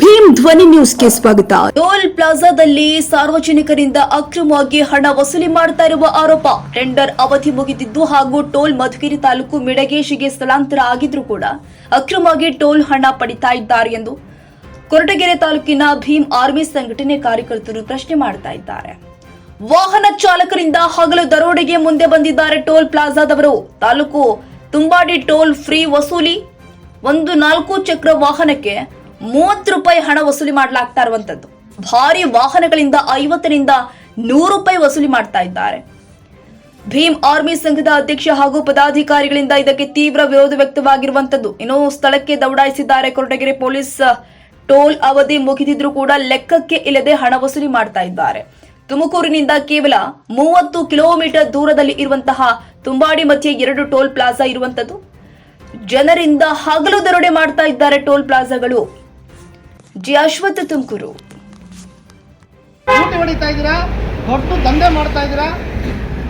ಭೀಮ್ ಧ್ವನಿ ನ್ಯೂಸ್ಗೆ ಸ್ವಾಗತ. ಟೋಲ್ ಪ್ಲಾಜಾದಲ್ಲಿ ಸಾರ್ವಜನಿಕರಿಂದ ಅಕ್ರಮವಾಗಿ ಹಣ ವಸೂಲಿ ಮಾಡ್ತಾ ಇರುವ ಆರೋಪ. ಟೆಂಡರ್ ಅವಧಿ ಮುಗಿದಿದ್ದು ಹಾಗೂ ಟೋಲ್ ಮಧುಗಿರಿ ತಾಲೂಕು ಮಿಡಗೇಶಿಗೆ ಸ್ಥಳಾಂತರ ಆಗಿದ್ರೂ ಕೂಡ ಅಕ್ರಮವಾಗಿ ಟೋಲ್ ಹಣ ಪಡಿತಾ ಇದ್ದಾರೆ ಎಂದು ಕೊರಟಗೆರೆ ತಾಲೂಕಿನ ಭೀಮ್ ಆರ್ಮಿ ಸಂಘಟನೆ ಕಾರ್ಯಕರ್ತರು ಪ್ರಶ್ನೆ ಮಾಡ್ತಾ ಇದ್ದಾರೆ. ವಾಹನ ಚಾಲಕರಿಂದ ಹಗಲು ದರೋಡೆಗೆ ಮುಂದೆ ಬಂದಿದ್ದಾರೆ ಟೋಲ್ ಪ್ಲಾಜಾದವರು. ತಾಲೂಕು ತುಂಬಾಡಿ ಟೋಲ್ ಫ್ರೀ ವಸೂಲಿ ಒಂದು ನಾಲ್ಕು ಚಕ್ರ ವಾಹನಕ್ಕೆ ಮೂವತ್ತು ರೂಪಾಯಿ ಹಣ ವಸೂಲಿ ಮಾಡಲಾಗ್ತಾ ಇರುವಂತದ್ದು. ಭಾರಿ ವಾಹನಗಳಿಂದ ಐವತ್ತರಿಂದ ನೂರು ರೂಪಾಯಿ ವಸೂಲಿ ಮಾಡ್ತಾ ಇದ್ದಾರೆ. ಭೀಮ್ ಆರ್ಮಿ ಸಂಘದ ಅಧ್ಯಕ್ಷ ಹಾಗೂ ಪದಾಧಿಕಾರಿಗಳಿಂದ ಇದಕ್ಕೆ ತೀವ್ರ ವಿರೋಧ ವ್ಯಕ್ತವಾಗಿರುವಂತದ್ದು. ಇನ್ನು ಸ್ಥಳಕ್ಕೆ ದೌಡಾಯಿಸಿದ್ದಾರೆ ಕೊರಟಗೆರೆ ಪೊಲೀಸ್. ಟೋಲ್ ಅವಧಿ ಮುಗಿದಿದ್ರು ಕೂಡ ಲೆಕ್ಕಕ್ಕೆ ಇಲ್ಲದೆ ಹಣ ವಸೂಲಿ ಮಾಡ್ತಾ ಇದ್ದಾರೆ. ತುಮಕೂರಿನಿಂದ ಕೇವಲ ಮೂವತ್ತು ಕಿಲೋಮೀಟರ್ ದೂರದಲ್ಲಿ ಇರುವಂತಹ ತುಂಬಾಡಿ ಮಧ್ಯೆ ಎರಡು ಟೋಲ್ ಪ್ಲಾಜಾ ಇರುವಂತದ್ದು ಜನರಿಂದ ಹಗಲು ದರೋಡೆ ಮಾಡ್ತಾ ಇದ್ದಾರೆ ಟೋಲ್ ಪ್ಲಾಜಾಗಳು. ಜಿ ಅಶ್ವಥ್ ತುಮಕೂರು. ಇದ್ದೀರಾ? ದೊಡ್ಡ ದಂಧೆ ಮಾಡ್ತಾ ಇದ್ದೀರಾ?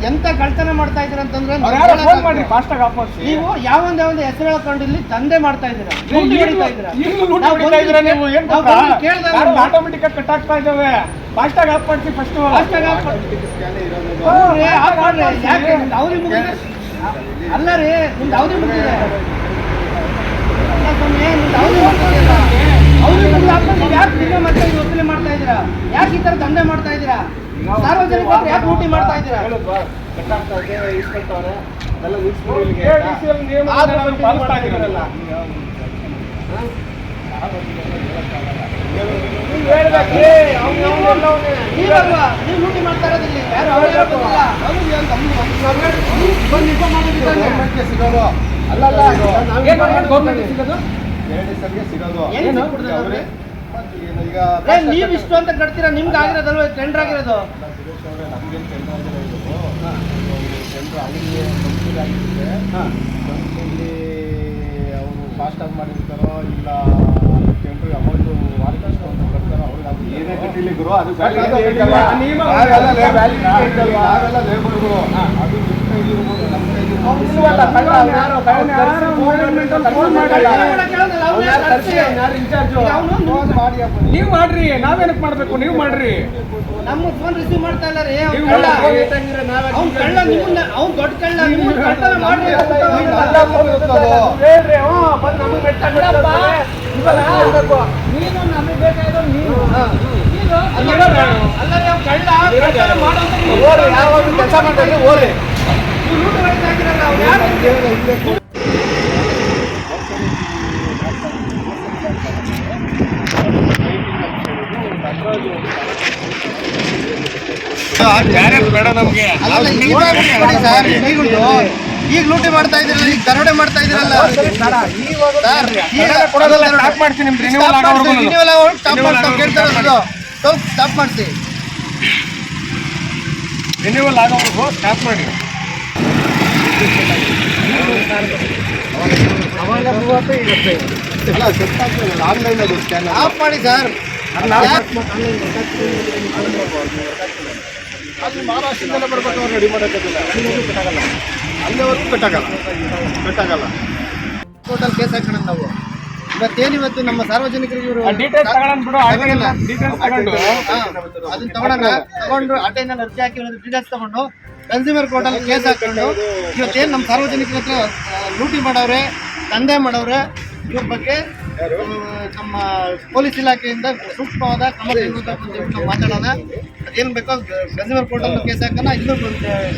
ಎಂತ ಕಳ್ತನ ಮಾಡ್ತಾ ಇದ್ರ ಅಂತಂದ್ರೆ ಅವ್ರು ನಾವ್ ಯಾರೋ ಫೋನ್ ಮಾಡ್ರಿ ಫಾಸ್ಟ್ ಆಫ್ ಮಾಡಿಸಿ ನೀವು ಯಾವೊಂದ್ ಯಾವೊಂದು ಹೆಸರು ಹೇಳ್ಕೊಂಡು ಇಲ್ಲಿ ತಂದೆ ಮಾಡ್ತಾ ಇದ್ದೀರಾ ಆಟೋಮೆಟಿಕ್ ಆಗಿ ಕಟ್ ಆಗ್ತಾ ಇದ್ದಾವೆ ಫಾಸ್ಟಾಗಿ ಆಫ್ ಫಸ್ಟ್ ಆಫ್ ಮಾಡ್ರಿ. ಯಾಕೆ ಅವಧಿ? ಅಲ್ಲ ರೀ ನಿಮ್ದು ಅವಧಿ ಮುಗಿದಿದೆ ಅಲ್ಲ ಸ್ವಾಮಿ, ನಿಮ್ದು ಅವಧಿ ಮುಗ್ದಿದೆ. ನೀವು ಯಾಕೆ ತಿರ್ಗಾ ಮತ್ತೆ ವಸೂಲಿ ಮಾಡ್ತಾ ಇದ್ದೀರಾ? ಯಾಕೆ ಈ ತರ ದಂಧೆ ಮಾಡ್ತಾ ಇದ್ದೀರಾ? ಸಾರ್ವಜನಿಕರು ಯಾಕೆ ಲೂಟಿ ಮಾಡ್ತಾ ಇದ್ದೀರಾ. ನೀವಲ್ವಾ? ನೀವು ಲೂಟಿ ಮಾಡ್ತಾ ಇರೋದು. ಇಲ್ಲಿ ಯಾರು ಅವ್ರು ಯಾರು ಬಂದಿಲ್ಲ ಬಂದು inform ಮಾಡೋದಿದ್ದಾನೆ. ಅಲ್ಲಲ್ಲ ಏನ್? ಸಿಗೋದು ಏನ್ ಅವ್ರಿಗೆ? ಏ, ನೀವ್ ಇಷ್ಟು ಅಂತ ಕಟ್ತೀರಾ? ನಿಮ್ಗೆ ಆಗಿರೋದಲ್ವ? ಟೆಂಡರ್ ಆಗಿರೋದು. ಅವರು ಫಾಸ್ಟ್ ಆಗಿ ಮಾಡಿರ್ತಾರೋ ಇಲ್ಲ ಟೆಂಡ್ರ್ ಅಮೌಂಟು ವಾರದಷ್ಟು ಅಂತ ಬರ್ತಾರೋ ಅವ್ರಿಗೆ ಅದು ಏನೇ ಕಟ್ಟಿಲಿ ಗುರು ಅದು ಆಗಲ್ಲ ಲೇಬರ್ಗಳು ಅದು ನಮ್ಮ. ನೀವ್ ಮಾಡ್ರಿ ನಾವೇನಕ್ ಮಾಡ್ಬೇಕು? ನೀವ್ ಮಾಡ್ರಿ. ನಮ್ಮ ಫೋನ್ ರಿಸೀವ್ ಮಾಡ್ತಾ ಇಲ್ಲ ರೀ ಅವ್ನ್ ಕಳ್ಳ. ನಿಮ್ಮನ್ನ ಅವ್ನು ದೊಡ್ಡ ಕಳ್ಳ ನಿಮ್ಮನ್ನ ಕಳ್ತನ ಮಾಡ್ರಿ. ಹೇಳ್ರಿ ಹ್ಞೂ ಬಂದ್ ನಮಗೆ ಬೆಟ್ಟ ನೀನು ನಮಗೆ ಬೇಕಾಗಿರೋ ನೀನು. ಅಲ್ಲ ಕಳ್ಳ. ಕೆಲಸ ಮಾಡ್ತಾರೆ ಓರಿ ಈಗ ಲೂಟಿ ಮಾಡಿ ಮಾಡ್ತಾ ಇದ್ದೀರಲ್ಲ ಈಗ ದರೋಡೆ ಮಾಡ್ತಾ ಕೊಡೋದೆಲ್ಲ ಸ್ಟಾಪ್ ಮಾಡ್ತೀನಿ ರಿನ್ಯೂವಲ್ ಆಗೋವರೆಗೂ ಮಾಡ್ಸಿ, ಸ್ಟಾಪ್ ಮಾಡ್ಸಿ, ಸ್ವಲ್ಪ ಸೆಟ್ ಆನ್ಲೈನಲ್ಲಿ ಆಫ್ ಮಾಡಿ ಸರ್ ಅಲ್ಲಿ ಮಹಾರಾಷ್ಟ್ರದಲ್ಲೇ ಬರ್ಬೇಕು ಅವ್ರು ರೆಡಿ ಮಾಡೋಕ್ಕಾಗಲ್ಲ ಅಲ್ಲಿವರೆಗೂ ಕಟ್ಟಾಗಲ್ಲ ಕಟ್ಟಾಗಲ್ಲ ಟೋಟಲ್ ಕೇಸ್ ಹಾಕೋಣ ನಾವು ಇವತ್ತೇನು ಇವತ್ತು ನಮ್ಮ ಸಾರ್ವಜನಿಕರಿಗೆ ಇವರು ಡೀಟೇಲ್ಸ್ ತಗೊಳ್ಳೋಣ ತಗೊಂಡು. ಅದನ್ನ ತಗೊಂಡಾಗ ತಗೊಂಡು ಅಟೆಂಡ್ ಅರ್ಜಿ ಹಾಕಿ ಡೀಟೇಲ್ಸ್ ತಗೊಂಡು ಕನ್ಸ್ಯೂಮರ್ ಕೋರ್ಟಲ್ಲಿ ಕೇಸ್ ಹಾಕೊಂಡು ಇವತ್ತೇನು ನಮ್ಮ ಸಾರ್ವಜನಿಕರ ಹತ್ರ ಲೂಟಿ ಮಾಡವ್ರೆ ದಂಧೆ ಮಾಡವ್ರೆ ಇವ್ರ ಬಗ್ಗೆ ನಮ್ಮ ಪೊಲೀಸ್ ಇಲಾಖೆಯಿಂದ ಸೂಕ್ಷ್ಮವಾದ ಕ್ರಮ ನಾವು ಮಾತಾಡೋಣ. ಅದೇನು ಬೇಕೋ ಕನ್ಸ್ಯೂಮರ್ ಕೋರ್ಟಲ್ಲಿ ಕೇಸ್ ಹಾಕೋಣ ಇನ್ನೂ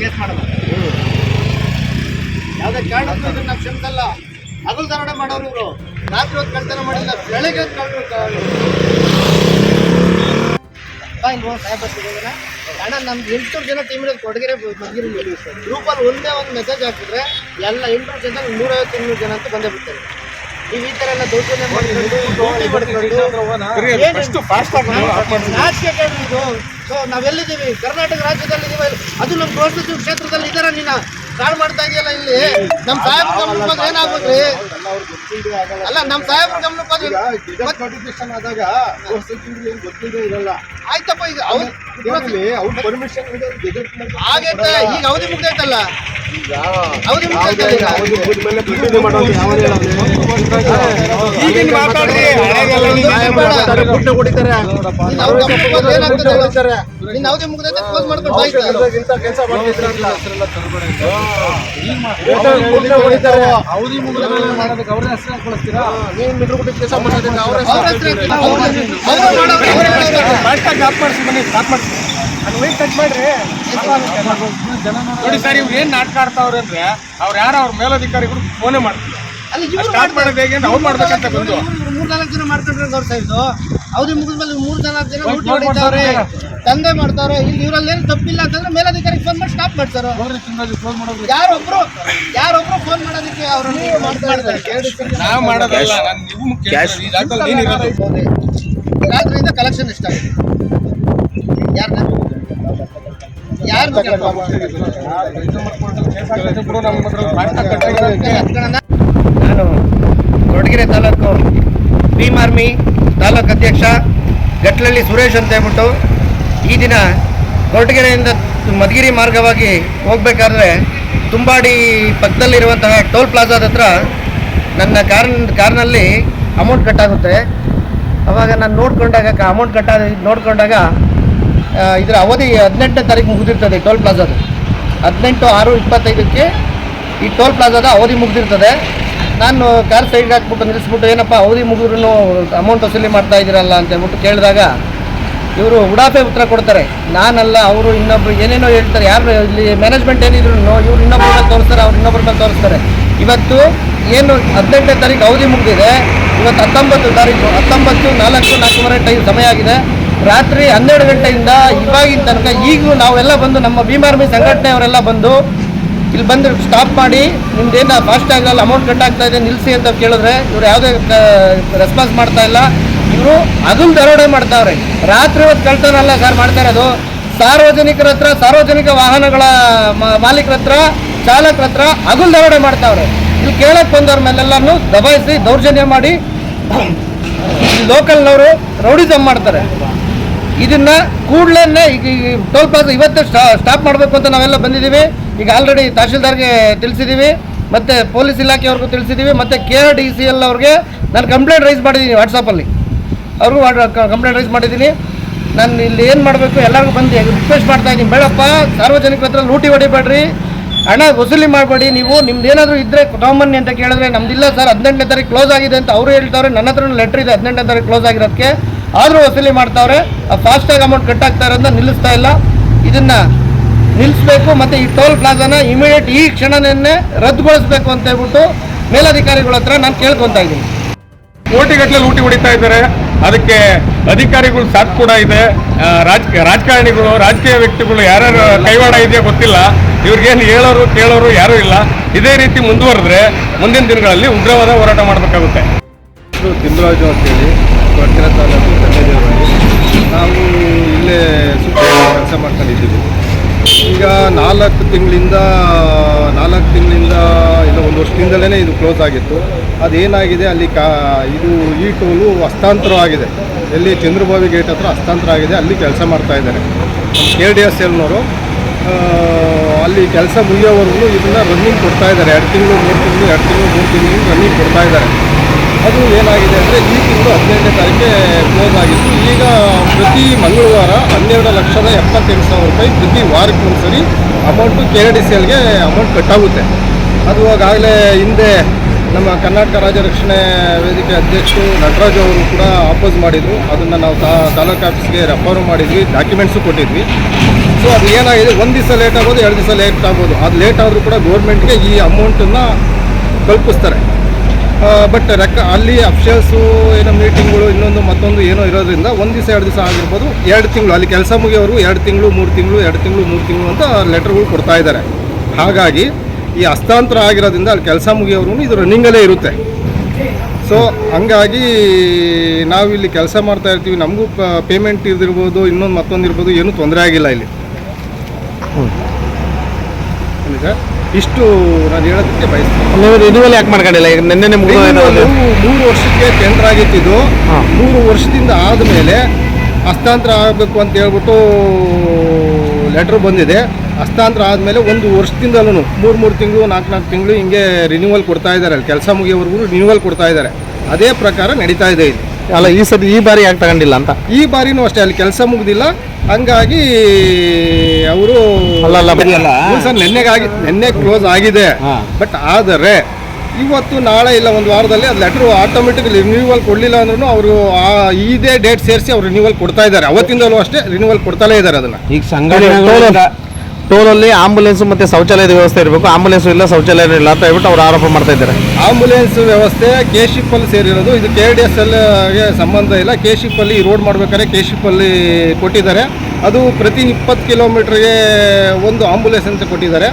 ಕೇಸ್ ಮಾಡೋಣ. ಯಾವುದೇ ಕಾರಣ ಇದನ್ನ ನಾವು ಕ್ಷಮಿಸಲ್ಲ. ಹಗಲು ಧಾರಣೆ ಮಾಡೋರು ಇವರು. ರಾತ್ರಿ ಹೊತ್ತು ಕಳ್ತನ ಮಾಡಿಲ್ಲ ಬೆಳಗ್ಗೆ ಹೊತ್ತು ಹೋಗಿ ಅಣ್ಣ ನಮ್ದು ಎಂಟುನೂರು ಜನ ಟೀಮ್ ಇರೋದು ಕೊಡಗೆರೆ ಸರ್ ಗ್ರೂಪಲ್ಲಿ ಒಂದೇ ಒಂದು ಮೆಸೇಜ್ ಹಾಕಿದ್ರೆ ಎಲ್ಲ ಎಂಟುನೂರು ಜನ ನೂರೈವತ್ತು ಇನ್ನೂರು ಜನ ಅಂತ ಬಂದೇ ಬಿಡ್ತಾರೆ. ನೀವು ಈ ಥರ ಎಲ್ಲ ದೌರ್ಜನ್ಯ ಮಾಡಿಕೊಂಡು ಸೊ ನಾವೆಲ್ಲಿದ್ದೀವಿ? ಕರ್ನಾಟಕ ರಾಜ್ಯದಲ್ಲಿ ಅದು ನಮ್ಮ ಪ್ರೋತ್ಸಾಹ ಕ್ಷೇತ್ರದಲ್ಲಿ ಇದಾರ ನೀನು? ಕಾಳ್ ಮಾಡ್ತಾ ಇದೆಯಲ್ಲ ಇಲ್ಲಿ? ನಮ್ ಸಾಹೇಬ್ರ ಏನಾಗ್ಬೇಕ್ರಿ ಅಲ್ಲ ನಮ್ ಸಾಹೇಬ್ರ ಗಮನಕ್ಕೆ ನೋಟಿಫಿಕೇಶನ್ ಆದಾಗ ಏನ್ ಗೊತ್ತಿದೆ ಇರಲ್ಲ. ಆಯ್ತಪ್ಪ ಈಗ ಅವ್ರು ಪರ್ಮಿಷನ್ ಗೆಜೆಟ್ ಆಗೈತೆ ಈಗ ಅವಧಿ ಮುಗ್ದೈತಲ್ಲ? ಅವಧಿ ಮುಗ್ದೈತಲ್ಲ ನಿನ್ನ ಅವಧಿ ಮುಗ್ದೈತೆ ಕ್ಲೋಸ್ ಮಾಡ್ಕೊಂಡು ಇಂಥ ಕೆಲಸ ಮಾಡ್ತಿದ್ರೆ ಅವಧಿ ಮಾಡೋದಕ್ಕೆ ಅವ್ರನ್ನ ಹೆಸರು ಹಾಕೊಳಿಸ್ತೀರಾ ನೀವು ಮಿಡ್ರುಗುಟ್ಟಿ ಕೆಲಸ ಮಾಡೋದಕ್ಕೆ ಅವ್ರ ಅವ್ರ ಅವ್ರು ಅವ್ರು ಅವ್ರೇ. ಫಾಸ್ಟಾಗಿ ಆಫ್ ಮಾಡಿಸಿ ಬನ್ನಿ ಸ್ಟಾಪ್ ಮಾಡಿಸಿ. ಅದು ವೈಟ್ ಟಚ್ ಮಾಡ್ರಿ. ನೋಡಿ ಸರ್ ಇವ್ರು ಏನು ನಾಟಕ ಆಡ್ತಾವ್ರೆ ಅಂದ್ರೆ ಅವ್ರು ಯಾರು ಅವ್ರ ಮೇಲಧಿಕಾರಿಗಳು ಫೋನೇ ಮಾಡ್ತಾರೆ. ಅಲ್ಲಿ ಸ್ಟಾರ್ಟ್ ಮಾಡೋದು ಹೇಗೆ ಅಂದ್ರೆ ಅವ್ರು ಮಾಡ್ಬೇಕಂತ ಬಂದು ಇವ್ರು ಮೂರ್ ನಾಲ್ಕು ಜನ ಮಾಡ್ಕೊಂಡ್ರೆ ಗೌರ್ ಸಾಹೇಬ್ದು ಅವಧಿ ಮುಗಿದ್ಮೇಲೆ ಮೂರ್ ಜನ ಊಟ ಮಾಡಿದ್ದಾರೆ. ಹೊಡಿತಾವ್ರೆ ಮಾಡ್ತಾರೆ. ದಂಧೆ ಮಾಡ್ತಾವ್ರೆ ಇಲ್ಲಿ ಇವರಲ್ಲಿ ಏನು ತಪ್ಪಿಲ್ಲ ಅಂತಂದ್ರೆ ಮೇಲಧಿಕಾರಿಗೆ ಫೋನ್ ಮಾಡಿ ಸ್ಟಾಪ್ ಮಾಡ್ತಾರೆ. ಯಾರೊಬ್ರು ಯಾರೊಬ್ರು ಫೋನ್ ಮಾಡೋದಕ್ಕೆ ಅವರನ್ನು ಮಾಡ್ತಾ ಇರೋದು ರಾತ್ರಿಯಿಂದ ಕಲೆಕ್ಷನ್ ಇಷ್ಟ ಯಾರನ್ನ ಯಾರು ನಾನು ಕೊರಟಗೆರೆ ತಾಲೂಕು ಭೀಮ್ ಆರ್ಮಿ ತಾಲೂಕು ಅಧ್ಯಕ್ಷ ಗಟ್ಲಳ್ಳಿ ಸುರೇಶ್ ಅಂತ ಹೇಳ್ಬಿಟ್ಟು ಈ ದಿನ ಕೊರಟಗೆರೆಯಿಂದ ಮಧುಗಿರಿ ಮಾರ್ಗವಾಗಿ ಹೋಗಬೇಕಾದ್ರೆ ತುಂಬಾಡಿ ಪಕ್ಕದಲ್ಲಿರುವಂತಹ ಟೋಲ್ ಪ್ಲಾಜಾದ ಹತ್ರ ನನ್ನ ಕಾರ್ ಕಾರ್ನಲ್ಲಿ ಅಮೌಂಟ್ ಕಟ್ಟಾಗುತ್ತೆ ಅವಾಗ ನಾನು ನೋಡ್ಕೊಂಡಾಗ ಅಮೌಂಟ್ ಕಟ್ಟಾದ ನೋಡ್ಕೊಂಡಾಗ ಇದರ ಅವಧಿ ಹದಿನೆಂಟನೇ ತಾರೀಕು ಮುಗಿದಿರ್ತದೆ ಟೋಲ್ ಪ್ಲಾಜಾದ. ಹದಿನೆಂಟು ಆರು ಇಪ್ಪತ್ತೈದಕ್ಕೆ ಈ ಟೋಲ್ ಪ್ಲಾಜಾದ ಅವಧಿ ಮುಗಿದಿರ್ತದೆ. ನಾನು ಕಾರ್ ಸೈಡ್ಗೆ ಹಾಕ್ಬಿಟ್ಟು ನಿಲ್ಲಿಸ್ಬಿಟ್ಟು, ಏನಪ್ಪ ಅವಧಿ ಮುಗಿದ್ರು ಅಮೌಂಟ್ ವಸೂಲಿ ಮಾಡ್ತಾ ಇದ್ದೀರಲ್ಲ ಅಂತ ಹೇಳ್ಬಿಟ್ಟು ಕೇಳಿದಾಗ, ಇವರು ಉಡಾಫೆ ಉತ್ತರ ಕೊಡ್ತಾರೆ. ನಾನಲ್ಲ, ಅವರು ಇನ್ನೊಬ್ರು ಏನೇನೋ ಹೇಳ್ತಾರೆ, ಯಾರು ಇಲ್ಲಿ ಮ್ಯಾನೇಜ್ಮೆಂಟ್ ಏನಿದ್ರು ಇವ್ರು ಇನ್ನೊಬ್ಬರ ಮೇಲೆ ತೋರಿಸ್ತಾರೆ, ಅವ್ರು ಇನ್ನೊಬ್ಬರ ಮೇಲೆ ತೋರಿಸ್ತಾರೆ. ಇವತ್ತು ಏನು ಹದಿನೆಂಟನೇ ತಾರೀಕು ಅವಧಿ ಮುಗಿದಿದೆ, ಇವತ್ತು ಹತ್ತೊಂಬತ್ತು ತಾರೀಕು, ಹತ್ತೊಂಬತ್ತು, ನಾಲ್ಕು, ನಾಲ್ಕೂವರೆ ಟೈಮ್ ಸಮಯ ಆಗಿದೆ. ರಾತ್ರಿ ಹನ್ನೆರಡು ಗಂಟೆಯಿಂದ ಇವಾಗಿನ ತನಕ ಈಗಲೂ ನಾವೆಲ್ಲ ಬಂದು ನಮ್ಮ ಭೀಮಾರ್ಮಿ ಸಂಘಟನೆಯವರೆಲ್ಲ ಬಂದು ಇಲ್ಲಿ ಬಂದು ಸ್ಟಾಪ್ ಮಾಡಿ ನಿಮ್ದೇನು ಫಾಸ್ಟ್ ಆಗಲ್ಲ ಅಮೌಂಟ್ ಕಟ್ ಆಗ್ತಾ ಇದೆ ನಿಲ್ಲಿಸಿ ಅಂತ ಕೇಳಿದ್ರೆ ಇವ್ರು ಯಾವುದೇ ರೆಸ್ಪಾನ್ಸ್ ಮಾಡ್ತಾ ಇಲ್ಲ. ಇವರು ಅದನ್ನು ದರೋಡೆ ಮಾಡ್ತಾವ್ರೆ. ರಾತ್ರಿ ಹೊತ್ತು ಕಳ್ತಾನಲ್ಲ ಸರ್ ಮಾಡ್ತಾ ಇರೋದು. ಸಾರ್ವಜನಿಕರ ಹತ್ರ, ಸಾರ್ವಜನಿಕ ವಾಹನಗಳ ಮಾಲೀಕರ ಹತ್ರ, ಚಾಲಕರ ಹತ್ರ ಅಗುಲ್ ದರೋಡೆ ಮಾಡ್ತಾವ್ರೆ. ಇಲ್ಲಿ ಕೇಳಕ್ ಬಂದವ್ರ ಮೇಲೆಲ್ಲಾನು ದಬಾಯಿಸಿ ದೌರ್ಜನ್ಯ ಮಾಡಿ ಲೋಕಲ್ನವರು ರೌಡಿಸಮ್ ಮಾಡ್ತಾರೆ. ಇದನ್ನ ಕೂಡಲೇ ಈಗ ಟೋಲ್ ಪ್ಲಾಜಾ ಇವತ್ತೇ ಸ್ಟಾಪ್ ಮಾಡಬೇಕು ಅಂತ ನಾವೆಲ್ಲ ಬಂದಿದ್ದೀವಿ. ಈಗ ಆಲ್ರೆಡಿ ತಹಶೀಲ್ದಾರ್ಗೆ ತಿಳಿಸಿದ್ದೀವಿ ಮತ್ತು ಪೊಲೀಸ್ ಇಲಾಖೆಯವ್ರಿಗೂ ತಿಳಿಸಿದ್ದೀವಿ ಮತ್ತು K R D C L ಅವ್ರಿಗೆ ನಾನು ಕಂಪ್ಲೇಂಟ್ ರೈಸ್ ಮಾಡಿದ್ದೀನಿ ವಾಟ್ಸಪ್ಪಲ್ಲಿ ಅವ್ರಿಗೂ ಕಂಪ್ಲೇಂಟ್ ರೈಸ್ ಮಾಡಿದ್ದೀನಿ ನಾನು ಇಲ್ಲಿ ಏನು ಮಾಡಬೇಕು, ಎಲ್ಲರಿಗೂ ಬಂದು ರಿಕ್ವೆಸ್ಟ್ ಮಾಡ್ತಾ ಇದ್ದೀನಿ. ಬೇಡಪ್ಪ ಸಾರ್ವಜನಿಕರ ಹತ್ರ ಲೂಟಿ ಹೊಡಿಬೇಡ್ರಿ, ಹಣ ವಸೂಲಿ ಮಾಡಬೇಡಿ ನೀವು, ನಿಮ್ದು ಏನಾದರೂ ಇದ್ದರೆ ತಗೊಂಬನ್ನಿ ಅಂತ ಕೇಳಿದ್ರೆ ನಮ್ದಿಲ್ಲ ಸರ್ ಹದಿನೆಂಟನೇ ತಾರೀಕು ಕ್ಲೋಸ್ ಆಗಿದೆ ಅಂತ ಅವರು ಹೇಳ್ತಾವ್ರೆ ನನ್ನ ಹತ್ರ ಲೆಟ್ರ್ ಇದೆ, ಹದಿನೆಂಟನೇ ತಾರೀಕು ಕ್ಲೋಸ್ ಆಗಿರೋದಕ್ಕೆ ಆದರೂ ವಸೂಲಿ ಮಾಡ್ತಾವ್ರೆ, ಆ ಫಾಸ್ಟಾಗಿ ಅಮೌಂಟ್ ಕಟ್ಟಾಗ್ತಾರೆ ಅಂತ ನಿಲ್ಲಿಸ್ತಾ ಇಲ್ಲ. ಇದನ್ನ ನಿಲ್ಲಿಸಬೇಕು ಮತ್ತು ಈ ಟೋಲ್ ಪ್ಲಾಜಾನ ಇಮಿಡಿಯೇಟ್ ಈ ಕ್ಷಣನನ್ನೇ ರದ್ದುಗೊಳಿಸಬೇಕು ಅಂತ ಹೇಳ್ಬಿಟ್ಟು ಮೇಲಧಿಕಾರಿಗಳ ಹತ್ರ ನಾನು ಕೇಳ್ಕೊತಾ ಇದ್ದೀನಿ. ಕೋಟಿಗಟ್ಟಲೆ ಲೂಟಿ ಹೊಡಿತಾ ಇದ್ದಾರೆ. ಅದಕ್ಕೆ ಅಧಿಕಾರಿಗಳು ಸಾಥ್ ಕೂಡ ಇದೆ. ರಾಜ್ ರಾಜ ರಾಜಕಾರಣಿಗಳು ರಾಜಕೀಯ ವ್ಯಕ್ತಿಗಳು ಯಾರ್ಯಾರು ಕೈವಾಡ ಇದೆಯೋ ಗೊತ್ತಿಲ್ಲ. ಇವ್ರಿಗೇನು ಹೇಳೋರು ಕೇಳೋರು ಯಾರೂ ಇಲ್ಲ. ಇದೇ ರೀತಿ ಮುಂದುವರೆದ್ರೆ ಮುಂದಿನ ದಿನಗಳಲ್ಲಿ ಉಗ್ರವಾದ ಹೋರಾಟ ಮಾಡಬೇಕಾಗುತ್ತೆ. ತಿಮ್ಮರಾಜು ಅಂತೇಳಿ ಕೊರಟಗೆರೆ ತಾಲೂಕು ನಾವು ಇಲ್ಲೇ ಸುತ್ತ ಕೆಲಸ ಮಾಡ್ಕೊಂಡಿದ್ದೀವಿ. ಈಗ ನಾಲ್ಕು ತಿಂಗಳಿಂದ ನಾಲ್ಕು ತಿಂಗಳಿಂದ ಇಲ್ಲ ಒಂದು ವರ್ಷದಿಂದಲೇ ಇದು ಕ್ಲೋಸ್ ಆಗಿತ್ತು. ಅದೇನಾಗಿದೆ, ಅಲ್ಲಿ ಕಾ, ಇದು ಈ ಟೋಲು ಹಸ್ತಾಂತರವಾಗಿದೆ. ಎಲ್ಲಿ ಚಂದ್ರಭಾವಿ ಗೇಟ್ ಹತ್ರ ಹಸ್ತಾಂತರ ಆಗಿದೆ, ಅಲ್ಲಿ ಕೆಲಸ ಮಾಡ್ತಾ ಇದ್ದಾರೆ. ಕೆ ಡಿ ಎಸ್ ಎಲ್ನವರು ಅಲ್ಲಿ ಕೆಲಸ ಮುಗಿಯೋವರೆಗೂ ಇದನ್ನು ರನ್ನಿಂಗ್ ಕೊಡ್ತಾ ಇದ್ದಾರೆ. ಎರಡು ತಿಂಗಳು, ಮೂರು ತಿಂಗಳು, ಎರಡು ತಿಂಗಳು, ಮೂರು ತಿಂಗಳು ರನ್ನಿಂಗ್ ಕೊಡ್ತಾ ಇದ್ದಾರೆ. ಅದು ಏನಾಗಿದೆ ಅಂದರೆ ಈ ತಿಂಗಳು ಹದಿನೈದನೇ ತಾರೀಕೆ ಕ್ಲೋಸ್ ಆಗಿತ್ತು. ಈಗ ಪ್ರತಿ ಮಂಗಳವಾರ ಹನ್ನೆರಡು ಲಕ್ಷದ ಎಪ್ಪತ್ತೆಂಟು ಸಾವಿರ ರೂಪಾಯಿ ಪ್ರತಿ ವಾರಕ್ಕೆ ಒಂದ್ಸರಿ ಅಮೌಂಟು ಕೆ ಡಿ ಸಿ ಎಲ್ಗೆ ಅಮೌಂಟ್ ಕಟ್ಟಾಗುತ್ತೆ ಅದು ಆಗಾಗಲೇ ಹಿಂದೆ ನಮ್ಮ ಕರ್ನಾಟಕ ರಾಜ್ಯ ರಕ್ಷಣೆ ವೇದಿಕೆ ಅಧ್ಯಕ್ಷರು ನಟರಾಜ್ ಅವರು ಕೂಡ ಆಪೋಸ್ ಮಾಡಿದರು. ಅದನ್ನು ನಾವು ತಾ- ತಾಲೂಕು ಆಫೀಸ್ಗೆ ರೆಫರ್ ಮಾಡಿದ್ವಿ ಡಾಕ್ಯುಮೆಂಟ್ಸು ಕೊಟ್ಟಿದ್ವಿ. ಸೊ ಅದು ಏನಾಗಿದೆ, ಒಂದು ದಿವಸ ಲೇಟ್ ಆಗ್ಬೋದು ಎರಡು ದಿವಸ ಲೇಟ್ ಆಗ್ಬೋದು ಅದು ಲೇಟ್ ಆದರೂ ಕೂಡ ಗೌರ್ಮೆಂಟ್ಗೆ ಈ ಅಮೌಂಟನ್ನು ಕಲ್ಪಿಸ್ತಾರೆ. ಬಟ್ ರೆಕ್ಕ ಅಲ್ಲಿ ಅಫ್ಷರ್ಸು ಏನೋ ಮೀಟಿಂಗ್ಗಳು ಇನ್ನೊಂದು ಮತ್ತೊಂದು ಏನೋ ಇರೋದ್ರಿಂದ ಒಂದು ದಿವಸ ಎರಡು ದಿವಸ ಆಗಿರ್ಬೋದು ಎರಡು ತಿಂಗಳು ಅಲ್ಲಿ ಕೆಲಸ ಮುಗಿಯೋರು ಎರಡು ತಿಂಗಳು ಮೂರು ತಿಂಗಳು ಎರಡು ತಿಂಗಳು ಮೂರು ತಿಂಗಳು ಅಂತ ಲೆಟರ್ಗಳು ಕೊಡ್ತಾ ಇದ್ದಾರೆ ಹಾಗಾಗಿ ಈ ಹಸ್ತಾಂತರ ಆಗಿರೋದ್ರಿಂದ ಅಲ್ಲಿ ಕೆಲಸ ಮುಗಿಯೋರು ಇದು ರನ್ನಿಂಗಲ್ಲೇ ಇರುತ್ತೆ. ಸೊ ಹಂಗಾಗಿ ನಾವು ಇಲ್ಲಿ ಕೆಲಸ ಮಾಡ್ತಾ ಇರ್ತೀವಿ. ನಮಗೂ ಪೇಮೆಂಟ್ ಇದಿರ್ಬೋದು ಇನ್ನೊಂದು ಮತ್ತೊಂದು ಇರ್ಬೋದು ಏನೂ ತೊಂದರೆ ಆಗಿಲ್ಲ ಇಲ್ಲಿ. ಹಾಕೊಂಡಿದ್ದಾರೆ ಇಷ್ಟು ನಾನು ಹೇಳೋದಕ್ಕೆ ಬಯಸ್ತೀನಿ. ನೀವು ರಿನ್ಯೂವಲ್ ಯಾಕೆ ಮಾಡ್ಕೊಂಡಿಲ್ಲ? ಈಗ ನಿನ್ನೆ ಮುಗಿದು ಮೂರು ವರ್ಷಕ್ಕೆ ಟೆಂಡರ್ ಆಗಿತ್ತಿದ್ದು. ಮೂರು ವರ್ಷದಿಂದ ಆದಮೇಲೆ ಹಸ್ತಾಂತರ ಆಗಬೇಕು ಅಂತ ಹೇಳ್ಬಿಟ್ಟು ಲೆಟ್ರ್ ಬಂದಿದೆ. ಹಸ್ತಾಂತರ ಆದಮೇಲೆ ಒಂದು ವರ್ಷದಿಂದಲೂ ಮೂರು ಮೂರು ತಿಂಗಳು ನಾಲ್ಕು ನಾಲ್ಕು ತಿಂಗಳು ಹಿಂಗೆ ರಿನ್ಯೂವಲ್ ಕೊಡ್ತಾ ಇದ್ದಾರೆ ಅಲ್ಲಿ. ಕೆಲಸ ಮುಗಿಯೋವರೆಗೂ ರಿನ್ಯೂವಲ್ ಕೊಡ್ತಾ ಇದ್ದಾರೆ. ಅದೇ ಪ್ರಕಾರ ನಡೀತಾ ಇದೆ ಇಲ್ಲಿ ಅಲ್ಲ ಈ ಸತಿ ಈ ಬಾರಿ ಯಾಕೆ ತಗೊಂಡಿಲ್ಲ ಅಂತ? ಈ ಬಾರಿನೂ ಅಷ್ಟೇ ಅಲ್ಲಿ ಕೆಲಸ ಮುಗ್ದಿಲ್ಲ. ಹಂಗಾಗಿ ಅವರು ಅಲ್ಲ. ಸರ್ ನೆನ್ನೆಗಾಗಿ ನೆನ್ನೆ ಕ್ಲೋಸ್ ಆಗಿದೆ. ಬಟ್ ಆದರೆ ಇವತ್ತು ನಾಳೆ ಇಲ್ಲ ಒಂದು ವಾರದಲ್ಲಿ ಅದು ಲೆಟ್ರು ಆಟೋಮೆಟಿಕ್ ರಿನ್ಯೂವಲ್ ಕೊಡಲಿಲ್ಲ ಅಂದ್ರೂ ಅವರು ಆ ಇದೇ ಡೇಟ್ ಸೇರಿಸಿ ಅವ್ರು ರಿನ್ಯೂವಲ್ ಕೊಡ್ತಾ ಇದ್ದಾರೆ. ಅವತ್ತಿಂದಲೂ ಅಷ್ಟೇ ರಿನ್ಯೂವಲ್ ಕೊಡ್ತಾಲೇ ಇದ್ದಾರೆ ಅದನ್ನ. ಈಗ ಸಂಘಟನೆ ಟೋಲಲ್ಲಿ ಆಂಬುಲೆನ್ಸ್ ಮತ್ತೆ ಶೌಚಾಲಯದ ವ್ಯವಸ್ಥೆ ಇರಬೇಕು. ಆಂಬುಲೆನ್ಸ್ ಇಲ್ಲ, ಶೌಚಾಲಯ ಇಲ್ಲ ಅಂತ ಹೇಳ್ಬಿಟ್ಟು ಅವರು ಆರೋಪ ಮಾಡ್ತಾ ಇದ್ದಾರೆ. ಆಂಬುಲೆನ್ಸ್ ವ್ಯವಸ್ಥೆ ಕೆ ಶಿಪ್ಪಲ್ಲಿ ಸೇರಿರೋದು. ಇದು ಕೆ ಡಿ ಎಸ್ ಎಲ್ಗೆ ಸಂಬಂಧ ಇಲ್ಲ. ಕೆ ಶಿಪ್ಪಲ್ಲಿ ರೋಡ್ ಮಾಡ್ಬೇಕಾದ್ರೆ ಕೆ ಶಿಪ್ಪಲ್ಲಿ ಕೊಟ್ಟಿದ್ದಾರೆ. ಅದು ಪ್ರತಿ ಇಪ್ಪತ್ತು ಕಿಲೋಮೀಟ್ರಿಗೆ ಒಂದು ಆಂಬುಲೆನ್ಸ್ ಅಂತ ಕೊಟ್ಟಿದ್ದಾರೆ.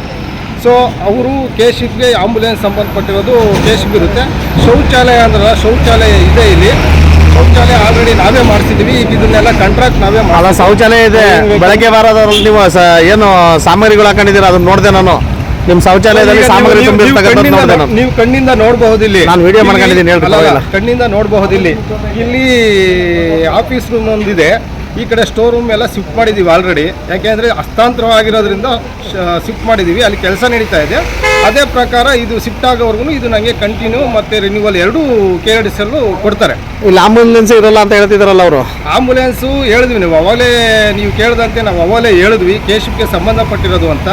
ಸೊ ಅವರು ಕೆ ಶಿಪ್ಗೆ ಆಂಬುಲೆನ್ಸ್ ಸಂಬಂಧಪಟ್ಟಿರೋದು ಕೆ ಶಿಪ್ ಇರುತ್ತೆ. ಶೌಚಾಲಯ ಅಂದ್ರೆ ಶೌಚಾಲಯ ಇದೆ ಇಲ್ಲಿ. ಶೌಚಾಲಯ ಆಲ್ರೆಡಿ ನಾವೇ ಮಾಡಿಸಿದ್ವಿ ಈಗ ಇದನ್ನೆಲ್ಲ ಕಾಂಟ್ರಾಕ್ಟ್ ನಾವೇ ಅಲ್ಲ ಶೌಚಾಲಯ ಇದೆ. ಬೆಳಗ್ಗೆ ಬಾರದ್ರಲ್ಲಿ ನೀವು ಸ- ಏನು ಸಾಮಗ್ರಿಗಳು ಹಾಕೊಂಡಿದ್ದೀರಾ? ಅದನ್ನ ನೋಡಿದೆ ನಾನು. ನಿಮ್ಮ ಶೌಚಾಲಯದಲ್ಲಿ ಸಾಮಗ್ರಿ ತುಂಬಿರ್ತಕ್ಕಂಥದ್ದು ನೋಡಿದೆ ನಾನು. ನೀವು ಕಣ್ಣಿಂದ ನೋಡಬಹುದು ಇಲ್ಲಿ ನಾನು ವಿಡಿಯೋ ಮಾಡ್ಕೊಂಡಿದ್ದೀನಿ, ಹೇಳ್ತಾ ಅಲ್ಲ, ಅಲ್ಲ, ಇಲ್ಲ. ಕಣ್ಣಿಂದ ನೋಡಬಹುದು ಇಲ್ಲಿ ಇಲ್ಲಿ ಆಫೀಸ್ ರೂಮ್ ಒಂದಿದೆ. ಈ ಕಡೆ ಸ್ಟೋರ್ ರೂಮ್ ಎಲ್ಲ ಶಿಫ್ಟ್ ಮಾಡಿದ್ದೀವಿ ಆಲ್ರೆಡಿ ಯಾಕೆಂದ್ರೆ ಹಸ್ತಾಂತರ ಆಗಿರೋದ್ರಿಂದ ಶಿಫ್ಟ್ ಮಾಡಿದ್ದೀವಿ ಅಲ್ಲಿ ಕೆಲಸ ನಡೀತಾ ಇದೆ. ಅದೇ ಪ್ರಕಾರ ಇದು ಶಿಫ್ಟ್ ಆಗೋವರೆಗೂ ಇದು ನನಗೆ ಕಂಟಿನ್ಯೂ ಮತ್ತು ರಿನ್ಯೂವಲ್ ಎರಡೂ ಕೆ ಆರ್ ಡಿ ಕೊಡ್ತಾರೆ. ಇಲ್ಲಿ ಆಂಬುಲೆನ್ಸ್ ಇರಲ್ಲ ಅಂತ ಹೇಳ್ತಿದ್ದಾರಲ್ಲ ಅವರು. ಆಂಬುಲೆನ್ಸು ಹೇಳಿದ್ವಿ ನೀವು ಅವಾಗಲೇ ನೀವು ಕೇಳಿದಂತೆ ನಾವು ಅವಾಗಲೇ ಹೇಳಿದ್ವಿ. ಕೇಶಕ್ಕೆ ಸಂಬಂಧಪಟ್ಟಿರೋದು ಅಂತ.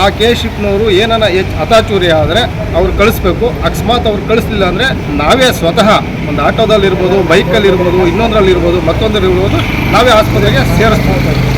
ಆ ಕೆ ಶಿಪ್ನವರು ಏನನ್ನ ಹೆಚ್ಚು ಹತಾಚೂರಿ ಆದರೆ ಅವ್ರು ಕಳಿಸ್ಬೇಕು. ಅಕಸ್ಮಾತ್ ಅವ್ರು ಕಳಿಸ್ಲಿಲ್ಲ ಅಂದರೆ ನಾವೇ ಸ್ವತಃ ಒಂದು ಆಟೋದಲ್ಲಿರ್ಬೋದು, ಬೈಕಲ್ಲಿರ್ಬೋದು ಬೈಕಲ್ಲಿ ಮತ್ತೊಂದರಲ್ಲಿರ್ಬೋದು ನಾವೇ ಆಸ್ಪತ್ರೆಗೆ ಸೇರಿಸ್ತೀವಿ